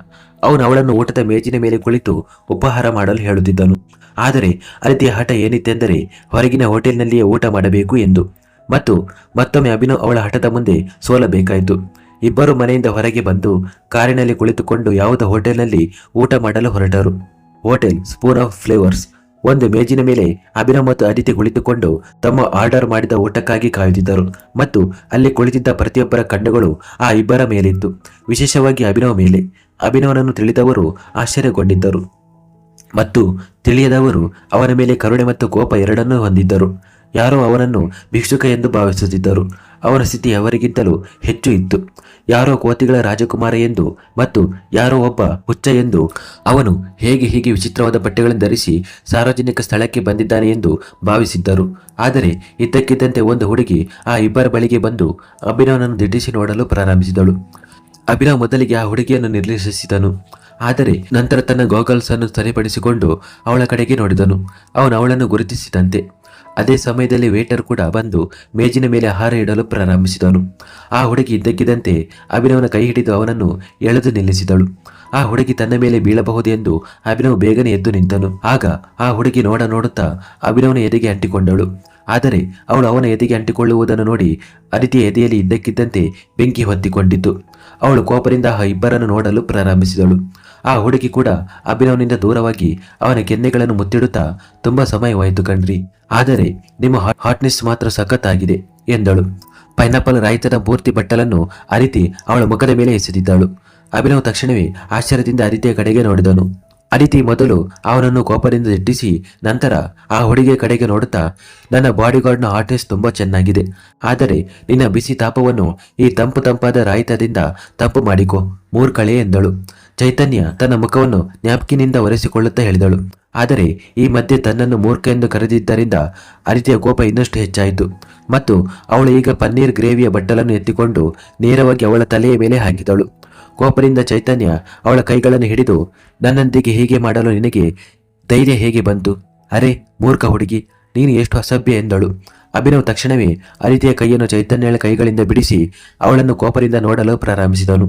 Speaker 1: ಅವನು ಅವಳನ್ನು ಊಟದ ಮೇಜಿನ ಮೇಲೆ ಕುಳಿತು ಉಪಹಾರ ಮಾಡಲು ಹೇಳುತ್ತಿದ್ದನು. ಆದರೆ ಅಲ್ಲಿಯ ಹಠ ಏನಿತ್ತೆಂದರೆ ಹೊರಗಿನ ಹೋಟೆಲ್ನಲ್ಲಿಯೇ ಊಟ ಮಾಡಬೇಕು ಎಂದು. ಮತ್ತು ಮತ್ತೊಮ್ಮೆ ಅಭಿನವ್ ಅವಳ ಹಠದ ಮುಂದೆ ಸೋಲಬೇಕಾಯಿತು. ಇಬ್ಬರು ಮನೆಯಿಂದ ಹೊರಗೆ ಬಂದು ಕಾರಿನಲ್ಲಿ ಕುಳಿತುಕೊಂಡು ಯಾವುದೋ ಹೋಟೆಲ್ನಲ್ಲಿ ಊಟ ಮಾಡಲು ಹೊರಟರು. Hotel spoon of flavours. ಒಂದು ಮೇಜಿನ ಮೇಲೆ ಅಭಿನವ್ ಮತ್ತು ಅದಿತಿ ಕುಳಿತುಕೊಂಡು ತಮ್ಮ ಆರ್ಡರ್ ಮಾಡಿದ ಊಟಕ್ಕಾಗಿ ಕಾಯುತ್ತಿದ್ದರು ಮತ್ತು ಅಲ್ಲಿ ಕುಳಿತಿದ್ದ ಪ್ರತಿಯೊಬ್ಬರ ಕಣ್ಣುಗಳು ಆ ಇಬ್ಬರ ಮೇಲಿತ್ತು. ವಿಶೇಷವಾಗಿ ಅಭಿನವ್ ಮೇಲೆ. ಅಭಿನವನನ್ನು ತಿಳಿದವರು ಆಶ್ಚರ್ಯಗೊಂಡಿದ್ದರು. ಮತ್ತು ತಿಳಿಯದವರು ಅವನ ಮೇಲೆ ಕರುಣೆ ಮತ್ತು ಕೋಪ ಎರಡನ್ನೂ ಹೊಂದಿದ್ದರು. ಯಾರೋ ಅವನನ್ನು ಭಿಕ್ಷುಕ ಎಂದು ಭಾವಿಸುತ್ತಿದ್ದರು. ಅವನ ಸ್ಥಿತಿ ಅವರಿಗಿಂತಲೂ ಹೆಚ್ಚು ಇತ್ತು. ಯಾರೋ ಕೋತಿಗಳ ರಾಜಕುಮಾರ ಎಂದು ಮತ್ತು ಯಾರೋ ಒಬ್ಬ ಹುಚ್ಚ ಎಂದು ಅವನು ಹೇಗೆ ಹೀಗೆ ವಿಚಿತ್ರವಾದ ಬಟ್ಟೆಗಳನ್ನು ಧರಿಸಿ ಸಾರ್ವಜನಿಕ ಸ್ಥಳಕ್ಕೆ ಬಂದಿದ್ದಾನೆ ಎಂದು ಭಾವಿಸಿದ್ದರು. ಆದರೆ ಇದ್ದಕ್ಕಿದ್ದಂತೆ ಒಂದು ಹುಡುಗಿ ಆ ಇಬ್ಬರ ಬಳಿಗೆ ಬಂದು ಅಭಿನವನನ್ನು ದಿಟ್ಟಿಸಿ ನೋಡಲು ಪ್ರಾರಂಭಿಸಿದಳು. ಅಭಿನವ್ ಮೊದಲಿಗೆ ಆ ಹುಡುಗಿಯನ್ನು ನಿರ್ಲಕ್ಷಿಸಿದನು. ಆದರೆ ನಂತರ ತನ್ನ ಗೋಗಲ್ಸ್ ಅನ್ನು ಸರಿಪಡಿಸಿಕೊಂಡು ಅವಳ ಕಡೆಗೆ ನೋಡಿದನು. ಅವನು ಅವಳನ್ನು ಗುರುತಿಸಿದಂತೆ. ಅದೇ ಸಮಯದಲ್ಲಿ ವೇಟರ್ ಕೂಡ ಬಂದು ಮೇಜಿನ ಮೇಲೆ ಆಹಾರ ಇಡಲು ಪ್ರಾರಂಭಿಸಿದನು. ಆ ಹುಡುಗಿ ಇದ್ದಕ್ಕಿದ್ದಂತೆ ಅಭಿನವನ ಕೈ ಹಿಡಿದು ಅವನನ್ನು ಎಳೆದು ನಿಲ್ಲಿಸಿದಳು. ಆ ಹುಡುಗಿ ತನ್ನ ಮೇಲೆ ಬೀಳಬಹುದೆಂದು ಅಭಿನವ್ ಬೇಗನೆ ಎದ್ದು ನಿಂತನು. ಆಗ ಆ ಹುಡುಗಿ ನೋಡ ನೋಡುತ್ತಾ ಅಭಿನವನ ಎದೆಗೆ ಅಂಟಿಕೊಂಡಳು. ಆದರೆ ಅವಳು ಅವನ ಎದೆಗೆ ಅಂಟಿಕೊಳ್ಳುವುದನ್ನು ನೋಡಿ ಅದಿತಿಯ ಎದೆಯಲ್ಲಿ ಇದ್ದಕ್ಕಿದ್ದಂತೆ ಬೆಂಕಿ ಹೊತ್ತಿಕೊಂಡಿತು ಅವಳು ಕೋಪದಿಂದ ಆ ಇಬ್ಬರನ್ನು ನೋಡಲು ಪ್ರಾರಂಭಿಸಿದಳು. ಆ ಹುಡುಗಿ ಕೂಡ ಅಭಿನವನಿಂದ ದೂರವಾಗಿ ಅವನ ಕೆನ್ನೆಗಳನ್ನು ಮುತ್ತಿಡುತ್ತಾ ತುಂಬಾ ಸಮಯವಾಯಿತು ಕಣ್ರಿ. ಆದರೆ ನಿಮ್ಮ ಹಾಟ್ನೆಸ್ ಮಾತ್ರ ಸಖತ್ತಾಗಿದೆ ಎಂದಳು. ಪೈನಾಪಲ್ ರಾಯಿತನ ಪೂರ್ತಿ ಬಟ್ಟಲನ್ನು ಅರಿತಿ ಅವಳ ಮುಖದ ಮೇಲೆ ಎಸೆದಿದ್ದಳು. ಅಭಿನವ್ ತಕ್ಷಣವೇ ಆಶ್ಚರ್ಯದಿಂದ ಅದಿತಿಯ ಕಡೆಗೆ ನೋಡಿದನು. ಅದಿತಿ ಮೊದಲು ಅವನನ್ನು ಕೋಪದಿಂದ ದಿಟ್ಟಿಸಿ, ನಂತರ ಆ ಹುಡುಗಿಯ ಕಡೆಗೆ ನೋಡುತ್ತಾ, ನನ್ನ ಬಾಡಿಗಾರ್ಡ್ನ ಆರ್ಟಿಸ್ಟ್ ತುಂಬಾ ಚೆನ್ನಾಗಿದೆ. ಆದರೆ ನಿನ್ನ ಬಿಸಿ ತಾಪವನ್ನು ಈ ತಂಪು ತಂಪಾದ ರಾಯಿತದಿಂದ ತಂಪು ಮಾಡಿಕೊ ಮೂರ್ಕಳೆ ಎಂದಳು. ಚೈತನ್ಯ ತನ್ನ ಮುಖವನ್ನು ನ್ಯಾಪ್ಕಿನಿಂದ ಒರೆಸಿಕೊಳ್ಳುತ್ತಾ ಹೇಳಿದಳು. ಆದರೆ ಈ ಮಧ್ಯೆ ತನ್ನನ್ನು ಮೂರ್ಖ ಎಂದು ಕರೆದಿದ್ದರಿಂದ ಅದಿತಿಯ ಕೋಪ ಇನ್ನಷ್ಟು ಹೆಚ್ಚಾಯಿತು. ಮತ್ತು ಅವಳು ಈಗ ಪನ್ನೀರ್ ಗ್ರೇವಿಯ ಬಟ್ಟಲನ್ನು ಎತ್ತಿಕೊಂಡು ನೇರವಾಗಿ ಅವಳ ತಲೆಯ ಮೇಲೆ ಹಾಕಿದಳು. ಕೋಪದಿಂದ ಚೈತನ್ಯ ಅವಳ ಕೈಗಳನ್ನು ಹಿಡಿದು ನನ್ನಂತಿಗೆ ಹೀಗೆ ಮಾಡಲು ನಿನಗೆ ಧೈರ್ಯ ಹೇಗೆ ಬಂತು? ಅರೆ, ಮೂರ್ಖ ಹುಡುಗಿ, ನೀನು ಎಷ್ಟು ಅಸಭ್ಯ ಎಂದಳು. ಅಭಿನವ್ ತಕ್ಷಣವೇ ಅರಿತಿಯ ಕೈಯನ್ನು ಚೈತನ್ಯಳ ಕೈಗಳಿಂದ ಬಿಡಿಸಿ ಅವಳನ್ನು ಕೋಪದಿಂದ ನೋಡಲು ಪ್ರಾರಂಭಿಸಿದನು.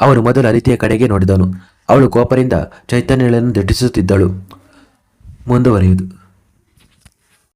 Speaker 1: ಅವನು ಮೊದಲು ಅರಿತಿಯ ಕಡೆಗೆ ನೋಡಿದನು. ಅವಳು ಕೋಪದಿಂದ ಚೈತನ್ಯಳನ್ನು ದಿಟ್ಟಿಸುತ್ತಿದ್ದಳು ಮುಂದುವರಿಯುವುದು.